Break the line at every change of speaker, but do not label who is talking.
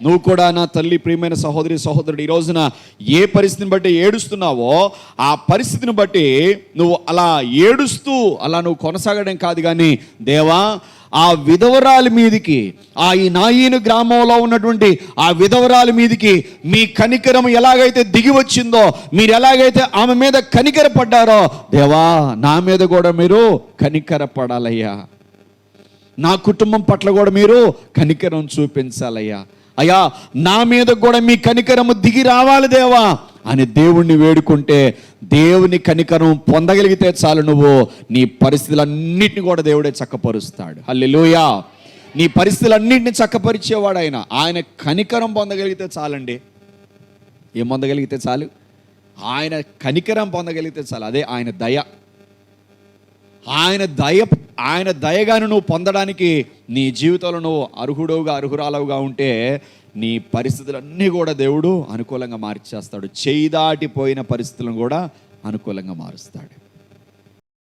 నువ్వు కూడా నా తల్లి ప్రియమైన సహోదరి సహోదరుడు ఈ రోజున ఏ పరిస్థితిని బట్టి ఏడుస్తున్నావో ఆ పరిస్థితిని బట్టి నువ్వు అలా ఏడుస్తూ అలా నువ్వు కొనసాగడం కాదు కానీ దేవా ఆ విధవరాలి మీదికి ఆ ఈ నాయీను గ్రామంలో ఉన్నటువంటి ఆ విధవరాలి మీదికి మీ కనికరం ఎలాగైతే దిగి వచ్చిందో మీరు ఎలాగైతే ఆమె మీద కనికర పడ్డారో దేవా నా మీద కూడా మీరు కనికర పడాలయ్యా. నా కుటుంబం పట్ల కూడా మీరు కనికరం చూపించాలయ్యా. అయ్యా నా మీద కూడా మీ కనికరము దిగి రావాలి దేవా అని దేవుణ్ణి వేడుకుంటే దేవుని కనికరం పొందగలిగితే చాలు నువ్వు. నీ పరిస్థితులన్నింటినీ కూడా దేవుడే చక్కపరుస్తాడు. హల్లెలూయా. నీ పరిస్థితులన్నింటినీ చక్కపరిచేవాడు ఆయన ఆయన కనికరం పొందగలిగితే చాలండి. ఏం పొందగలిగితే చాలు? ఆయన కనికరం పొందగలిగితే చాలు. అదే ఆయన దయ. ఆయన దయ ఆయన దయగాను నువ్వు పొందడానికి నీ జీవితంలో నువ్వు అర్హుడవుగా అర్హురాలవుగా ఉంటే నీ పరిస్థితులన్నీ కూడా దేవుడు అనుకూలంగా మార్చేస్తాడు. చేయి దాటిపోయిన పరిస్థితులను కూడా అనుకూలంగా మారుస్తాడు.